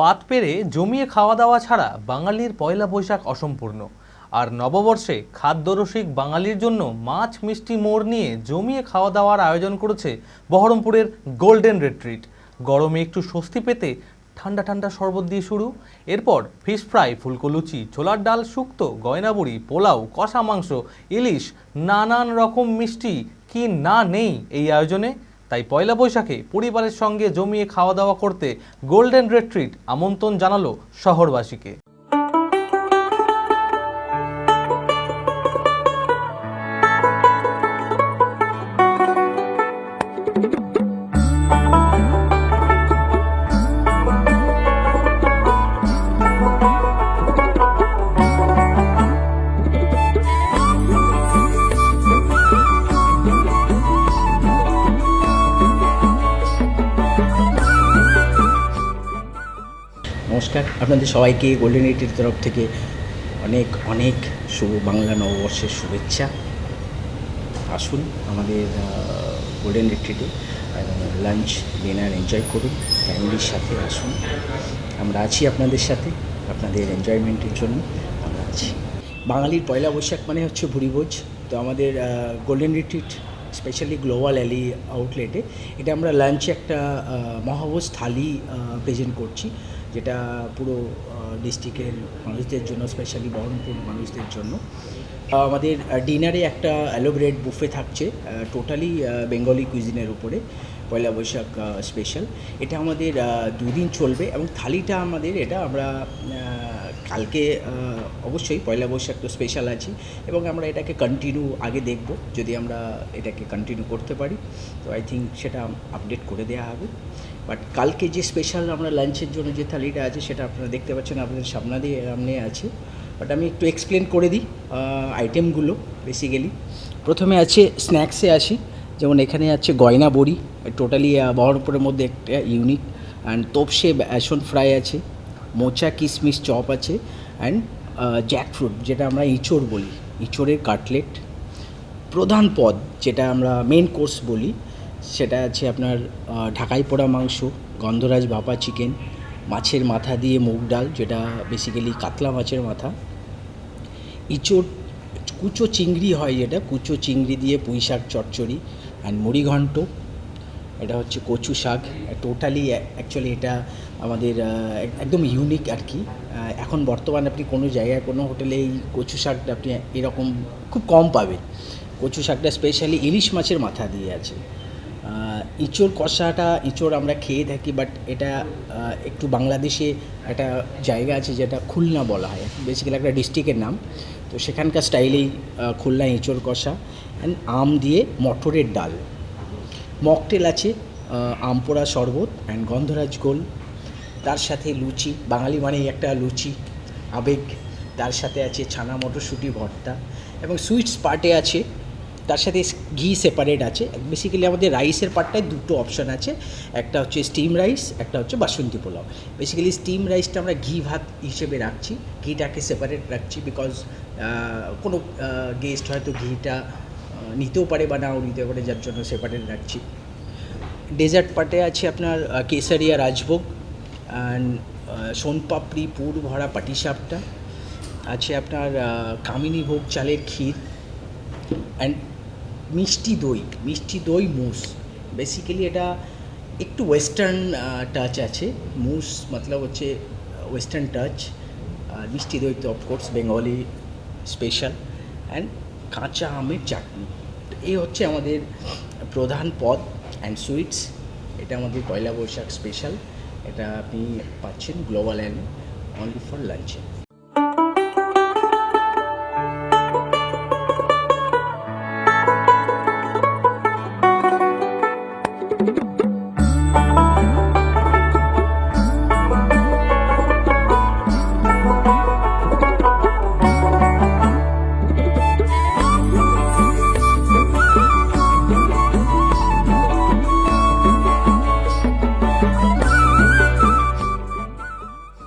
পাত পেরে জমিয়ে খাওয়া দাওয়া ছাড়া বাঙালির পয়লা বৈশাখ অসম্পূর্ণ। আর নববর্ষে খাদ্যরসিক বাঙালির জন্য মাছ, মিষ্টি, মোড় নিয়ে জমিয়ে খাওয়া দাওয়ার আয়োজন করেছে বহরমপুরের গোল্ডেন রেট্রিট। গরমে একটু স্বস্তি পেতে ঠান্ডা ঠান্ডা শরবত দিয়ে শুরু। এরপর ফিশ ফ্রাই ফুলকো লুচি ছোলার ডাল, শুক্তো, গয়নাবড়ি, পোলাও, কষা মাংস, ইলিশ, নানান রকম মিষ্টি, কি না নেই এই আয়োজনে তাই পয়লা বৈশাখে পরিবারের সঙ্গে জমিয়ে খাওয়া দাওয়া করতে গোল্ডেন রেট্রিট আমন্ত্রণ জানালো শহরবাসীকে। নমস্কার। আপনাদের সবাইকে গোল্ডেন এইটের তরফ থেকে অনেক অনেক শুভ বাংলা নববর্ষের শুভেচ্ছা। আসুন আমাদের গোল্ডেন রিট্রিটে লাঞ্চ ডিনার এনজয় করুন ফ্যামিলির সাথে আসুন। আমরা আছি আপনাদের সাথে, আপনাদের এনজয়মেন্টের জন্য আমরা আছি। বাঙালির পয়লা বৈশাখ মানে হচ্ছে ভুরিভোজ তো আমাদের Golden Retreat specially global ally আউটলেটে এটা আমরা লাঞ্চে একটা মহাভোজ থালি প্রেজেন্ট করছি, যেটা পুরো ডিস্ট্রিক্টের মানুষদের জন্য স্পেশালি বহরমপুর মানুষদের জন্য। আমাদের ডিনারে একটা অ্যালোব্রেড বুফে থাকছে টোটালি বেঙ্গলি কুইজিনের উপরে, পয়লা বৈশাখ স্পেশাল এটা আমাদের দুদিন চলবে এবং থালিটা আমাদের, এটা আমরা কালকে অবশ্যই পয়লা বৈশাখ তো স্পেশাল আছে এবং আমরা এটাকে কন্টিনিউ আগে দেখব, যদি আমরা এটাকে কন্টিনিউ করতে পারি। তো আই থিঙ্ক সেটা আপডেট করে দেওয়া হবে। বাট কালকে যে স্পেশাল আমরা লাঞ্চের জন্য যে থালিটা আছে, সেটা আপনারা দেখতে পাচ্ছেন, আপনাদের সামনে দিয়ে সামনে আছে। বাট আমি একটু এক্সপ্লেন করে দিই আইটেমগুলো বেসিক্যালি প্রথমে আছে স্ন্যাক্সে আসি, যেমন এখানে আছে গয়না বড়ি টোটালি বহরমপুরের মধ্যে একটা ইউনিক অ্যান্ড তোপসে বেসন ফ্রাই আছে, মোচা কিশমিশ চপ আছে অ্যান্ড জ্যাকফ্রুট যেটা আমরা ইঁচড় বলি, ইঁচড়ের কাটলেট প্রধান পদ যেটা আমরা মেন কোর্স বলি, সেটা আছে আপনার ঢাকাই পোড়া মাংস, গন্ধরাজ ভাপা চিকেন মাছের মাথা দিয়ে মুগ ডাল, যেটা বেসিক্যালি কাতলা মাছের মাথা। ইঁচড়, কুচো চিংড়ি হয় যেটা, কুচো চিংড়ি দিয়ে পুঁই শাক চচ্চড়ি অ্যান্ড মুড়িঘণ্ট এটা হচ্ছে কচু শাক। টোটালি অ্যাকচুয়ালি এটা আমাদের একদম ইউনিক আর কি। এখন বর্তমানে আপনি কোনো জায়গায়, কোনো হোটেলে এই কচু শাকটা আপনি এরকম খুব কম পাবেন। কচু শাকটা স্পেশালি ইলিশ মাছের মাথা দিয়ে আছে। ইঁচড় কষাটা ইঁচড় আমরা খেয়ে থাকি বাট এটা একটু বাংলাদেশে একটা জায়গা আছে যেটা খুলনা বলা হয়। বেসিক্যালি একটা ডিস্ট্রিক্টের নাম। তো সেখানকার স্টাইলেই খুলনা ইঁচড় কষা অ্যান্ড আম দিয়ে মটরের ডাল। মকটেল আছে আহ, আমপোড়া শরবত অ্যান্ড গন্ধরাজ গোল। তার সাথে লুচি বাঙালি মানেই একটা লুচি আবেগ। তার সাথে আছে ছানা মটরশুঁটি ভর্তা এবং সুইটস পার্টে আছে তার সাথে ঘি সেপারেট আছে। বেসিক্যালি আমাদের রাইসের পার্টটায় দুটো অপশান আছে। একটা হচ্ছে স্টিম রাইস একটা হচ্ছে বাসন্তী পোলাও। বেসিক্যালি স্টিম রাইসটা আমরা ঘি ভাত হিসেবে রাখছি। ঘিটাকে সেপারেট রাখছি বিকজ কোনো গেস্ট হয়তো ঘিটা নিতেও পারে বা নাও নিতে পারে, যার জন্য সেপারেট রাখছি। ডেজার্ট পার্টে আছে আপনার কেসারিয়া রাজভোগ অ্যান্ড সোনপাপড়ি, পুর ভরা পাটিসাপটা আছে আপনার কামিনী ভোগ, চালের ক্ষীর। অ্যান্ড মিষ্টি দই মিষ্টি দই মুস বেসিক্যালি এটা একটু ওয়েস্টার্ন টাচ আছে। মুস মতলব হচ্ছে ওয়েস্টার্ন টাচ আর মিষ্টি দই তো অফকোর্স বেঙ্গলি স্পেশাল অ্যান্ড কাঁচা আমের চাটনি। তো এই হচ্ছে আমাদের প্রধান পদ অ্যান্ড সুইটস এটা আমাদের পয়লা বৈশাখ স্পেশাল এটা আপনি পাচ্ছেন গ্লোবাল অ্যান্ড অনলি ফর লাঞ্চে